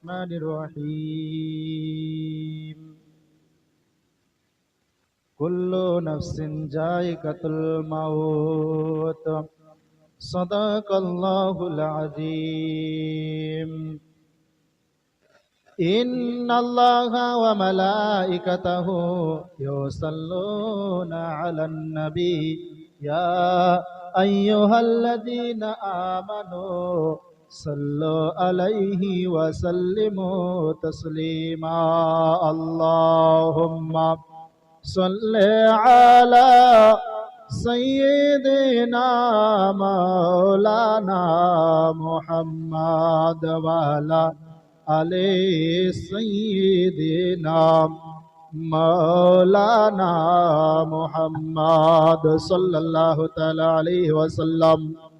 الرحمن الرحيم كل نفس جائقة الموت صدق الله العظيم إن الله وملائكته يصلون على النبي يا أيها الذين آمنوا صلوا عليه وسلموا تسليما. اللهم صل على سيدنا مولانا محمد وعلى علي سيدنا مولانا محمد صلى الله تعالى عليه وسلم.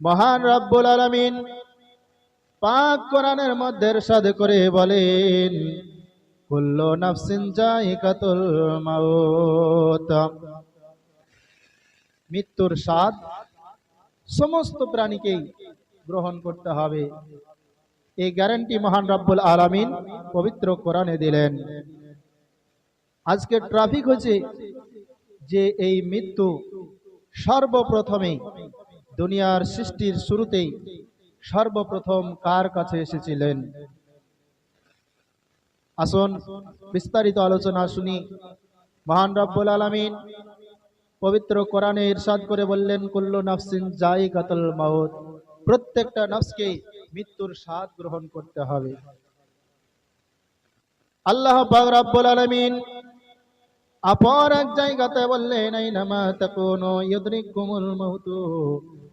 মহান রব্বুল আলামিন পাক কোরআনের মধ্যে ইরশাদ করে বলেন, কুল্লু নাফসিন জায়কাতুল মাউত। মৃত্যুর স্বাদ সমস্ত প্রাণীকেই গ্রহণ করতে হবে। এই গ্যারান্টি মহান রব্বুল আলামিন পবিত্র কোরআনে দিলেন। আজকে ট্রাফিক হচ্ছে যে এই মৃত্যু সর্বপ্রথমে দুনিয়ার সৃষ্টির শুরুতেই সর্বপ্রথম কার কাছে এসেছিলেন? আসুন বিস্তারিত আলোচনা শুনি। মহান রব্বুল আলামিন পবিত্র কোরআনে ইরশাদ করে বললেন, কুল্লু নাফসিন জায়গাতুল মাউত। প্রত্যেকটা নফসকে মৃত্যুর স্বাদ গ্রহণ করতে হবে। আল্লাহ রব্বুল আলামিন অপর এক জায়গাতে বললেন আইনামা তাকুনু ইউদরিকুমুল মাউতু,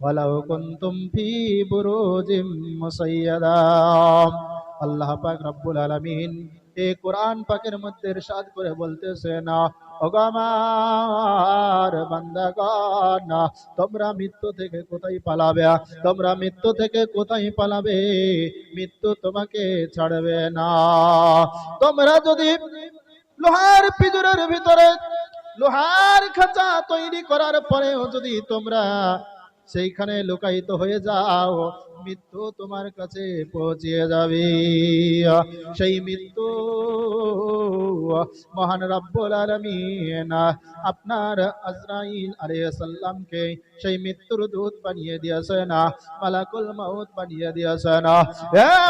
ওয়ালাউ কুনতুম ফি বুরুজিম মুসাইয়াদা। আল্লাহ পাক রব্বুল আলামিন এই কোরআন পাকের মধ্যে ইরশাদ করে বলতেছেন ওগামার বান্দাগণ তোমরা মৃত্যু থেকে কোথায় পালাবে? তোমরা মৃত্যু থেকে কোথায় পালাবে? মৃত্যু তোমাকে ছাড়বে না। তোমরা যদি লোহার পিজুরের ভিতরে লোহার খাঁচা তৈরি করার পরেও যদি তোমরা সেইখানে লুকায়িত হয়ে যাও মৃত্যু তোমার কাছে পৌঁছিয়ে যাবে। সেই মৃত্যু মহান রব্বুল আলামিন, আপনার আজরাইল আলাইহিস সালামকে সেই মৃত্যুর দূত বানিয়ে দিয়েছেন, মালাকুল মাউত বানিয়ে দিয়েছেন।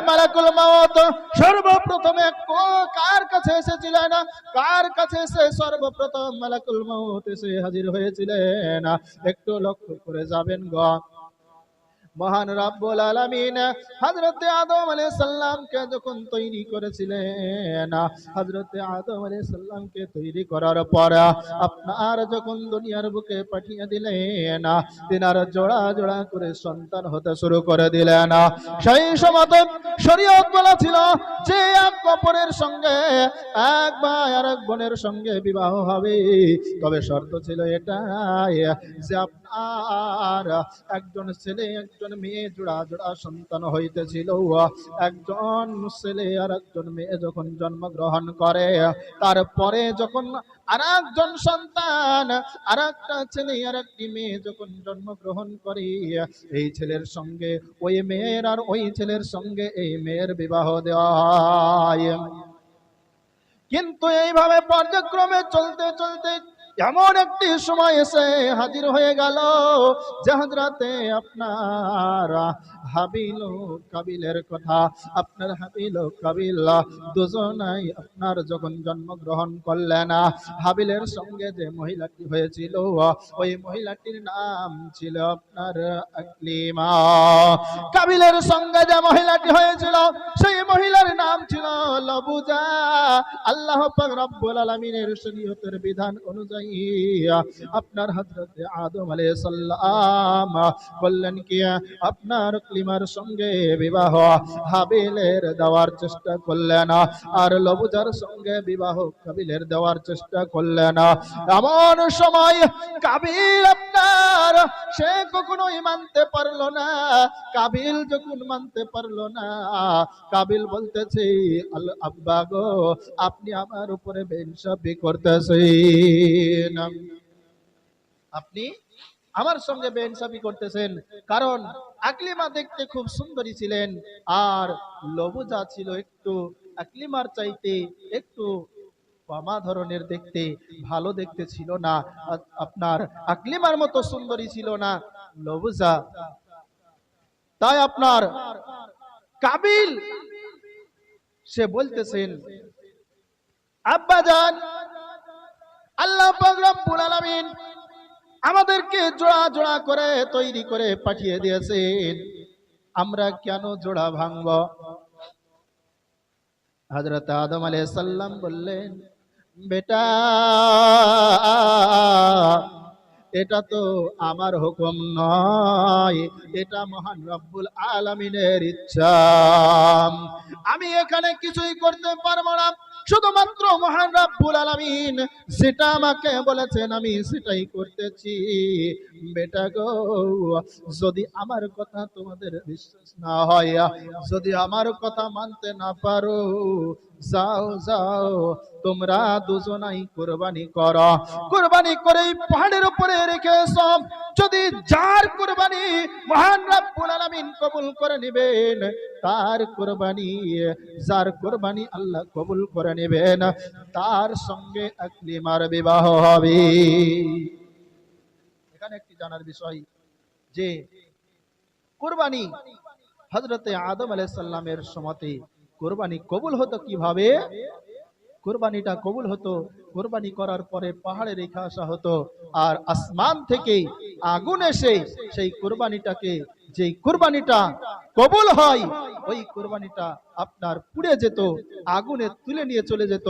মালাকুল মাউত, সর্বপ্রথমে কার কাছে এসেছিলেন? কার কাছে এসে সর্বপ্রথম মালাকুল মাউত এসে হাজির হয়েছিলেন? একটু লক্ষ্য করে যাবেন গ। মহান রাব্বুল আলামিন হযরত আদম আলাইহিস সালামকে যখন তৈরি করেছিলেন, হযরত আদম আলাইহিস সালামকে তৈরি করার পর আপনার যখন দুনিয়ার বুকে পাঠিয়ে দিলেন, তিনার জোড়া জোড়া করে সন্তান হতে শুরু করে দিলেন। সেই সময় শরীয়ত বলা ছিল যে এক অপরের সঙ্গে, এক ভাই আর এক বোনের সঙ্গে বিবাহ হবে। তবে শর্ত ছিল এটাই যে আপনার একজন ছেলে, একজন মেয়ে জোড়া জোড়া সন্তান হইতেছিল। একজন ছেলে আর একজন মেয়ে যখন জন্মগ্রহণ করে, তারপরে যখন আর একজন সন্তান আর একটা ছেলে আর একটি মেয়ে যখন জন্মগ্রহণ করে, এই ছেলের সঙ্গে, ওই মেয়ের আর ওই ছেলের সঙ্গে এই মেয়ের বিবাহ দেওয়া কিন্তু এইভাবে পর্যায়ক্রমে চলতে চলতে এমন একটি সময় এসে হাজির হয়ে গেল যে আপনার হাবিল কাবিলের কথা। আপনার হাবিল কাবিল দুজনাই আপনার যখন জন্মগ্রহণ করলেন, হাবিলের সঙ্গে যে মহিলাটি হয়েছিল, ওই মহিলাটির নাম ছিল আপনার আকলিমা। কাবিলের সঙ্গে যে মহিলাটি হয়েছিল, সেই মহিলার নাম ছিল লবুজা। আল্লাহ রব্বুল আলামিনের শরীয়তের বিধান অনুযায়ী আপনার হযরতে আদম আলাইহিস সাল্লাম বললেন কি, আপনার ক্লিমার সঙ্গে বিবাহ হাবিলের দেওয়ার চেষ্টা করলেন, আর লবুজার সঙ্গে বিবাহ কাবিলের দেওয়ার চেষ্টা করলেন। এমন সময় কাবিল আপনার, সে কখনোই মানতে পারল না। কাবিল যখন মানতে পারল না, কাবিল বলতেছে, আল আব্বা গো, আপনি আমার উপরে বেইনসাফি করতেছেন আপনি আমার সঙ্গে বেইনসাফি করতেছেন, কারণ আকলিমা দেখতে খুব সুন্দরী ছিলেন, আর লবুজা ছিল একটু, আকলিমার চাইতে একটু কমা ধরনের দেখতে, ভালো দেখতে ছিল না। আপনার আকলিমার মতো সুন্দরী ছিল না লবুজা। তাই আপনার কাবিল, সে বলতেছেন আব্বা আব্বাজান আল্লাহ রব্বুল আলামিন আমাদেরকে জোড়া জোড়া করে তৈরি করে পাঠিয়ে দিয়েছেন। আমরা কেন জোড়া ভাঙব? হযরত আদম আলাইহিস সালাম বললেন, বেটা, এটা তো আমার হুকুম নয়, এটা মহান রব্বুল আলামিনের ইচ্ছা। আমি এখানে কিছুই করতে পারব না। শুধুমাত্র মহান রাব্বুল আলামিন যেটা আমাকে বলেছেন আমি সেটাই করতেছি। বেটা গো, যদি আমার কথা তোমাদের বিশ্বাস না হয়, যদি আমার কথা মানতে না পারো যাও যাও, তোমরা দুজনাই কোরবানি করো। কোরবানি করে পাহাড়ের উপরে রেখেছ যদি যার কোরবানি মহান রব্বুল আলামিন কবুল করে নেবেন, তার কোরবানি, যার কোরবানি আল্লাহ কবুল করে নেবেন, তার সঙ্গে আকলিমার বিবাহ হবে। এখানে একটি জানার বিষয় যে, কোরবানি হজরতে আদম আলাইহিস সালামের সমতে কোরবানি কবুল হতো কীভাবে? কোরবানিটা কবুল হতো, কোরবানি করার পরে পাহাড়ে রেখে আসা হতো। আর আসমান থেকে আগুন এসে সেই কোরবানিটাকে, যেই কোরবানিটা কবুল হয়, ওই কোরবানিটা আপনার পুড়ে যেত, আগুনে তুলে নিয়ে চলে যেত।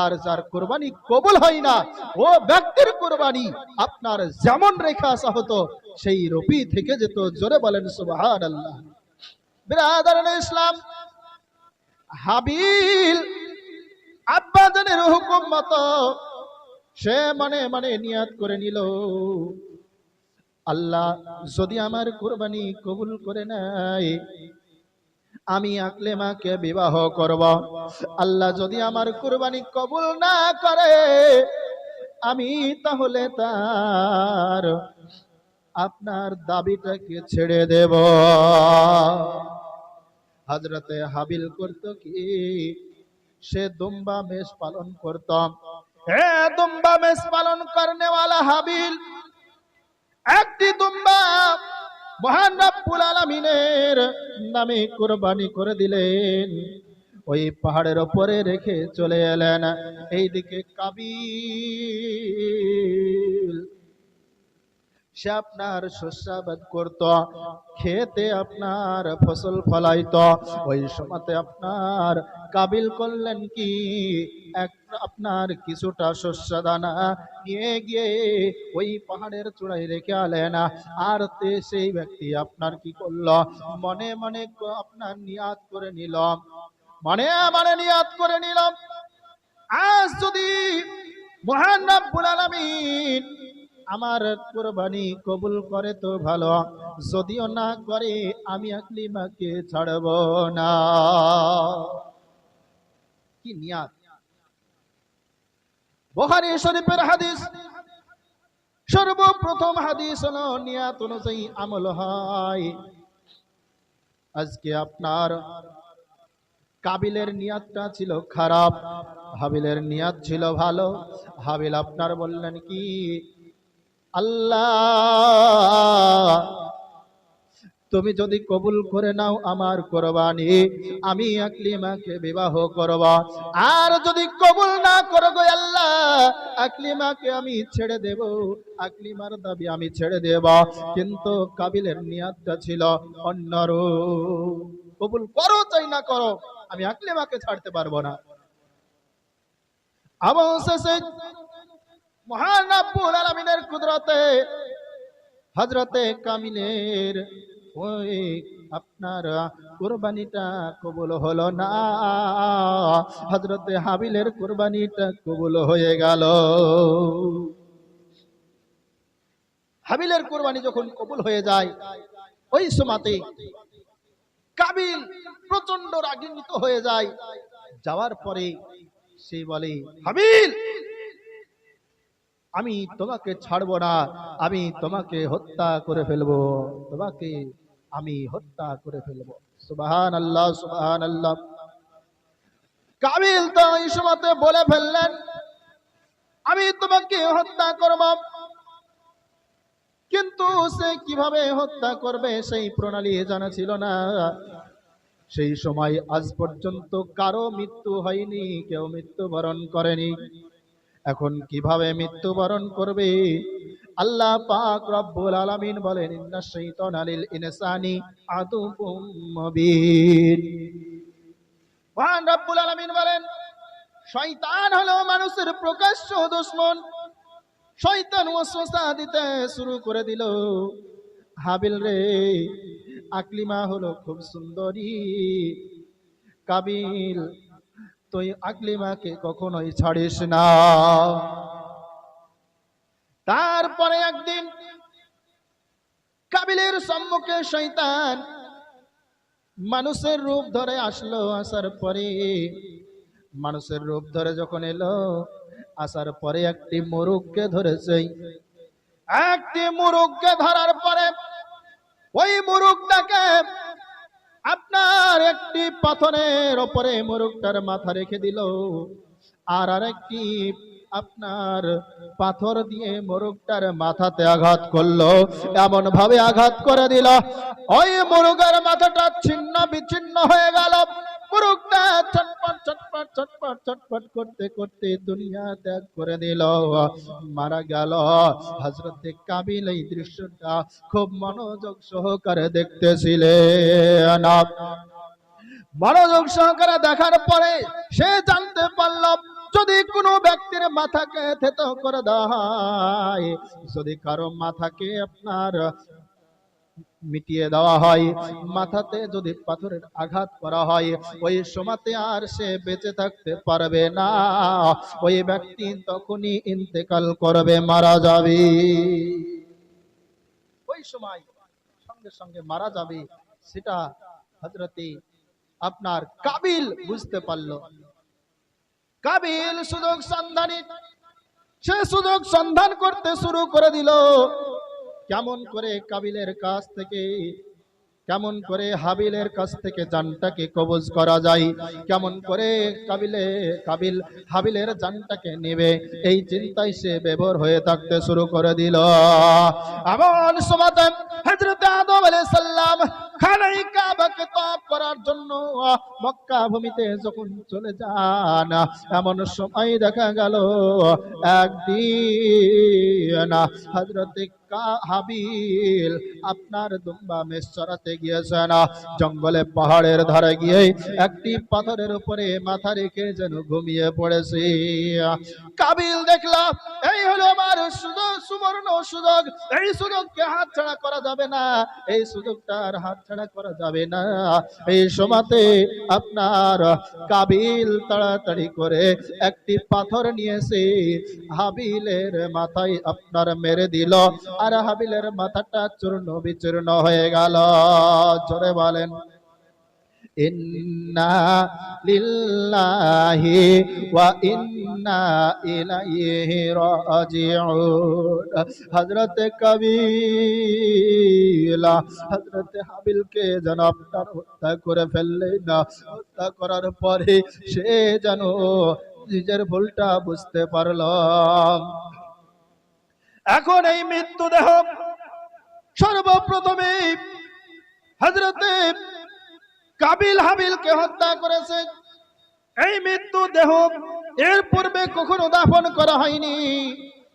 আর যার কোরবানি কবুল হয় না, ও ব্যক্তির কোরবানি আপনার যেমন রেখে আসা হতো, সেই রূপই থেকে যেত। জোরে বলেন সুবহানাল্লাহ। বিরাদারান ইসলাম হাবিল আব্বাজানের হুকুম মতো সে মনে মনে নিয়াত করে নিল। আল্লাহ যদি আমার কুরবানি কবুল করে নাই আমি আকলেমাকে বিবাহ করব। আল্লাহ যদি আমার কুরবানি কবুল না করে, আমি তাহলে তার আপনার দাবিটাকে ছেড়ে দেব। হজরতে হাবিল করত কি? সে দুম্বা মেষ পালন করতাম হে দুম্বা মেষ পালন করনে वाला হাবিল, একটি দুম্বা মহান রব্বুল আলামিনের নামে কুরবানি করে দিলেন। ওই পাহাড়ের ওপরে রেখে চলে এলেন। এইদিকে কাবিল সে আপনার শস্যাবাদ করত, খেতে আপনার ফসল ফলাইত। ওই সময়তে আপনার কাবিল করলেন কি? এক আপনার কিছুটা শস্য দানা নিয়ে গিয়ে ওই পাহাড়ের চূড়ায় রেখে আলেন। আর তে সেই ব্যক্তি আপনার কি করল? মনে মনে আপনার নিয়াত করে নিলাম মনে মানে নিয়াত করে নিলাম আজ যদি মহান রব্বুল আলামিন আমার কোরবানি কবুল করে তো ভালো, যদিও না করে আমি আকলিমাকে ছাড়ব না। কি নিয়াত? বুখারী শরীফের হাদিস। সর্বপ্রথম হাদিস হলো নিয়াত অনুযায়ী আমল হয়। আজকে আপনার কাবিলের নিয়াতটা ছিল খারাপ, হাবিলের নিয়াত ছিল ভালো, হাবিল আপনার বললেন কি আল্লাহ, তুমি যদি কবুল করে নাও আমার কোরবানি, আমি আকলিমাকে বিবাহ করব। আর যদি কবুল না করো গো আল্লাহ, আকলিমাকে আমি ছেড়ে দেব, আকলিমার দাবি আমি ছেড়ে দেব। কিন্তু কাবিলের নিয়াতটা ছিল অন্যরূপ কবুল করো চাই না করো, আমি আকলিমাকে ছাড়তে পারব না। অবশেষে মহান আব্বুল আলমিনের কুদরতে হজরতে কামিলের ওই আপনার কোরবানিটা কবুল হলো না। হজরতে হাবিলের কোরবানিটা কবুল হয়ে গেল। হাবিলের কোরবানি যখন কবুল হয়ে যায়, ওই সময়তে কাবিল প্রচণ্ড রাগিন্বিত হয়ে যায়। যাওয়ার পরে সে বলে, হাবিল আমি তোমাকে ছাড়বো না, আমি তোমাকে হত্যা করে ফেলব। তোমাকে আমি হত্যা করে ফেলব। সুবাহান আল্লাহ সুবাহান আল্লাহ কাবিল তো এই সময়তে বলে ফেললেন, আমি তোমাকে হত্যা করব। কিন্তু সে কীভাবে হত্যা করবে সেই প্রণালী জানা ছিল না। সেই সময় আজ পর্যন্ত কারও মৃত্যু হয়নি, কেউ মৃত্যুবরণ করেনি। এখন কীভাবে মৃত্যুবরণ করবে? আল্লাহ পাক রব্বুল আলামিন বলেন, ইন্না শাইতানা লিল ইনসানি আদুবুম মুবিন। মহান রব্বুল আলামিন বলেন, শয়তান হলো মানুষের প্রকাশ্য দুশ্মন। শয়তান ওয়াসওয়াসা দিতে শুরু করে দিল। হাবিল রে, আকলিমা হলো খুব সুন্দরী। কাবিল তুই আকলিমাকে কখনোই ছাড়িস না। তারপরে একদিন কাবিলের সম্মুখে শয়তান মানুষের রূপ ধরে আসলো আসার পরে। মানুষের রূপ ধরে যখন এলো, আসার পরে একটি মোরগকে ধরেছে। একটি মোরগকে ধরার পরে ওই মোরগটাকে আপনার একটি পাথরের ওপরে মোরগটার মাথা রেখে দিল। আর আরেকটি আপনার পাথর দিয়ে মোরগটার মাথাতে আঘাত করল, এমন ভাবে আঘাত করে দিল। ওই মোরগের মাথাটা ছিন্ন বিচ্ছিন্ন হয়ে গেল। ছটপট ছটপট ছটপট ছটপট করতে করতে দুনিয়া ত্যাগ করে দিল। মারা গেল। এই দৃশ্যটা খুব মনোযোগ সহকারে দেখতেছিলেন। মনোযোগ সহকারে দেখার পরে সে জানতে পারল যদি কোনো ব্যক্তির মাথাকে থেত করে হয় যদি কারও মাথাকে আপনার মিটিয়ে দেওয়া হয়, মাথাতে যদি পাথরের আঘাত করা হয়, ওই সময়তে আর সে বেঁচে থাকতে পারবে না। ওই ব্যক্তি তখনই ইন্তেকাল করবে, মারা যাবে। ওই সময় সঙ্গে সঙ্গে মারা যাবে, সেটা হজরতে আপনার কাবিল বুঝতে পারল। কাবিল সুযোগ সন্ধানী। সে সুযোগ সন্ধান করতে শুরু করে দিল। কেমন করে কাবিলের কাছ থেকে কেমন করে হাবিলের কাছ থেকে জানটাকে কবজ করা যায়, কেমন করে কাবিলে কাবিল হাবিলের জানটাকে নেবে, এই চিন্তায় সে ব্যবহার হয়ে থাকতে শুরু করে দিল। এমন সময় হজরত আদম আলাইহিস সালাম খানাই কাবাকে তপ করার জন্য মক্কা ভূমিতে যখন চলে যান, এমন সময় দেখা গেল, একদিন হজরত হাবিল, আপনার দুম্বা চড়াতে গিয়েছেন জঙ্গলে পাহাড়ের ধারে গিয়ে একটি পাথরের উপরে মাথা রেখে যেন ঘুমিয়ে পড়েছে। কাবিল দেখলাম, এই হলো আমার সুবর্ণ সুযোগ। এই সুযোগকে হাত ছাড়া করা যাবে না, এই সুযোগটা আর হাত ছাড়া করা যাবে না। এই সময়তে আপনার কাবিল তাড়াতাড়ি করে একটি পাথর নিয়েছে। হাবিলের মাথায় আপনার মেরে দিল। আর হাবিলের মাথাটা চূর্ণ বিচূর্ণ হয়ে গেল। জোরে বলেন, ইন্না লিল্লাহি ওয়া ইন্না ইলাইহি রাজিউন। হযরত কবিলা হযরত হাবিলকে যেন আপনার হত্যা করে ফেললেন হত্যা করার পরে সে যেন নিজের ভুলটা বুঝতে পারলাম এখন এই মৃত্যু দেহ সর্বপ্রথমে হজরতে কাবিল হাবিলকে হত্যা করেছে। এই মৃত্যু দেহ এর পূর্বে কখনো দাফন করা হয়নি।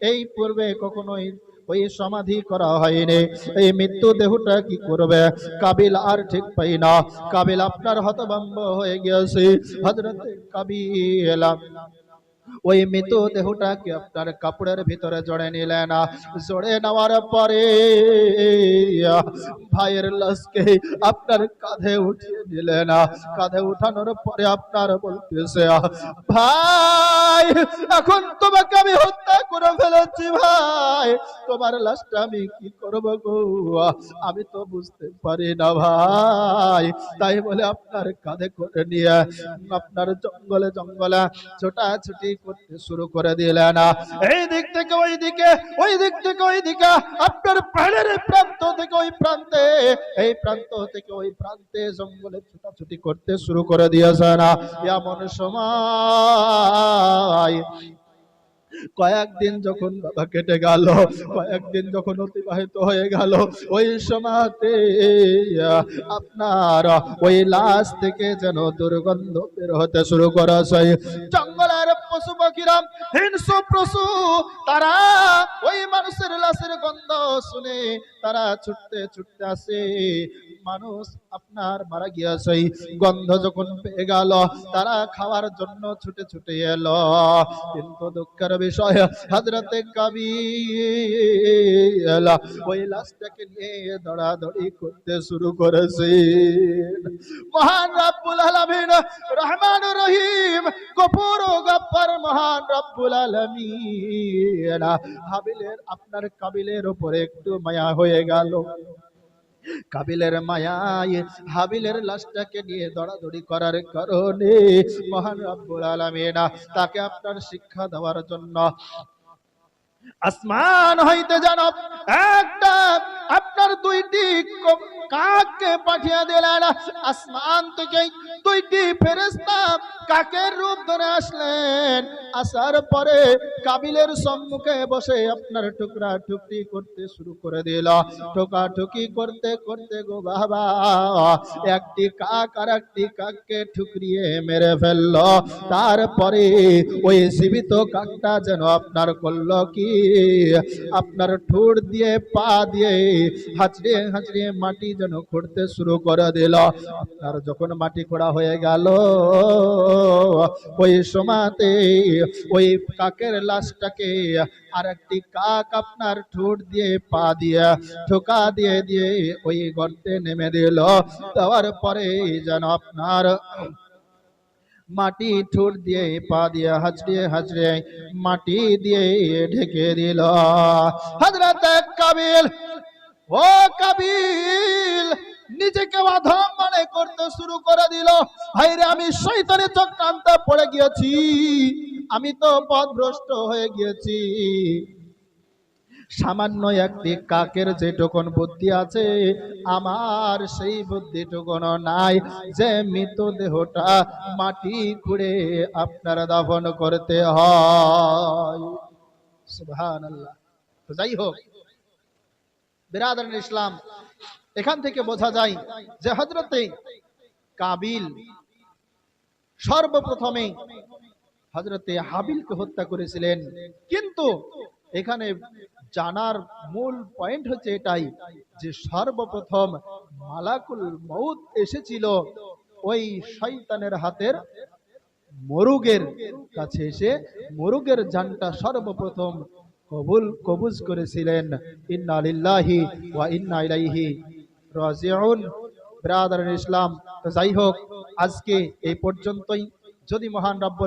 এই পূর্বে কখনোই ওই সমাধি করা হয়নি। এই মৃত্যু দেহটা কি করবে? কাবিল আর ঠিক পাই না। কাবিল আপনার হতভম্ব হয়ে গিয়েছে। হজরত কাবিল ওই মৃত দেহটাকে আপনার কাপড়ের ভিতরে জড়ে নিলেন। জড়ে নেওয়ার পরে ভাইয়ের লাশকে আপনার কাঁধে উঠিয়ে নিলেন। কাঁধে উঠানোর পরে আপনার বলতেছে, ভাই, এখন তোমাকে আমি হত্যা করে ফেলেছি ভাই। তোমার লাশটা আমি কি করব গো? আমি তো বুঝতে পারি না ভাই। তাই বলে আপনার কাঁধে করে নিয়ে, আপনার জঙ্গলে জঙ্গলে ছোটাছুটি করতে শুরু করে দিলেন। এই দিক থেকে ওই দিকে ওই দিক থেকে ওই দিকে আপনার পাহাড়ের প্রান্ত থেকে ওই প্রান্তে, এই প্রান্ত থেকে ওই প্রান্তে জঙ্গলে ছুটাছুটি করতে শুরু করে দিয়েছেন। এমন সময় কয়েকদিন যখন বাবা কেটে গেল, কয়েকদিন যখন অতিবাহিত হয়ে গেল, ওই সময়তে আপনার ওই লাশ থেকে যেন দুর্গন্ধ বের হতে শুরু করেছে। জঙ্গলের পাখিরা হিংস্র পশু তারা ওই মানুষের লাশের গন্ধ শুনে তারা ছুটতে ছুটতে আসে। মানুষ আপনার মারা গিয়েছে গন্ধ যখন পেয়ে গেল, তারা খাওয়ার জন্য ছুটে ছুটে কিন্তু দুঃখের বিষয় হাজরতে ওই লাশটাকে নিয়ে দৌড়াদৌড়ি করতে শুরু করেছে। মহান রব্বুল রহমান রহিম, গফুর ও গফ্ফার মহান রব্বুল আলামিন। হাবিলের আপনার কাবিলের উপরে একটু মায়া হয়ে গেল। কাবিলের মায়ায় হাবিলের লাশটাকে নিয়ে দৌড়াদৌড়ি করার কারণে মহান রব্বুল আলামিন তাকে আপনার শিক্ষা দেওয়ার জন্য আসমান হইতে জানো একটা আপনার দুইটি কাককে পাঠিয়ে দিলেন। আসমান থেকে দুইটি ফেরেশতা কাকের রূপ ধরে আসলেন। আসার পরে কাবিলের সম্মুখে বসে আপনার টুকরা টুকরি করতে শুরু করে দিল। টোকা টুকি করতে করতে গো বাবা, একটি কাক আর একটি কাককে ঠুকরিয়ে মেরে ফেলল। তারপরে ওই জীবিত কাকটা যেন আপনার করল কি? আপনার ঠোঁট দিয়ে পা দিয়ে হাঁচড়িয়ে হাঁচড়িয়ে মাটি যেন খুঁড়তে শুরু করে দিল। আপনার যখন মাটি খোঁড়া হয়ে গেল, ওই সময়তে ওই কাকের লাশটাকে আর একটি কাক আপনার ঠোঁট দিয়ে পা দিয়ে, ঠোকা দিয়ে দিয়ে ওই গর্তে নেমে দিল। দেওয়ার পরে যেন আপনার মাটি ঠোঁট দিয়ে পা দিয়ে হাজড়িয়ে হাজড়িয়ে মাটি দিয়ে ঢেকে দিল। হজরত কাবিল, ও কাবিল! নিজেকে অধম মনে করতে শুরু করে দিল। হাইরে আমি শৈতানের চক্রান্তে পড়ে গিয়েছি। আমি তো পথভ্রষ্ট হয়ে গিয়েছি। সামান্য একটি কাকের যেটুকুন বুদ্ধি আছে, আমার সেই বুদ্ধিটুকুন নাই। যে মৃতদেহটা মাটি খুঁড়ে আপনার দাফন করতে হয়। যাই হোক বিরাদর ইসলাম এখান থেকে বোঝা যায় যে হজরতে কাবিল সর্বপ্রথমে হজরতে হাবিলকে হত্যা করেছিলেন। কিন্তু এখানে জানার মূল পয়েন্ট হচ্ছে এটাই যে সর্বপ্রথম মালাকুল মৌত এসেছিল ওই শয়তানের হাতের মরুগের কাছে এসে মরুগের জানটা সর্বপ্রথম কবুল, কবুজ করেছিলেন। ইন্না লিল্লাহি ওয়া ইন্না ইলাইহি ব্রাদার ইসলাম তো যাই হোক আজকে এই পর্যন্তই। যদি মহান রব্বুল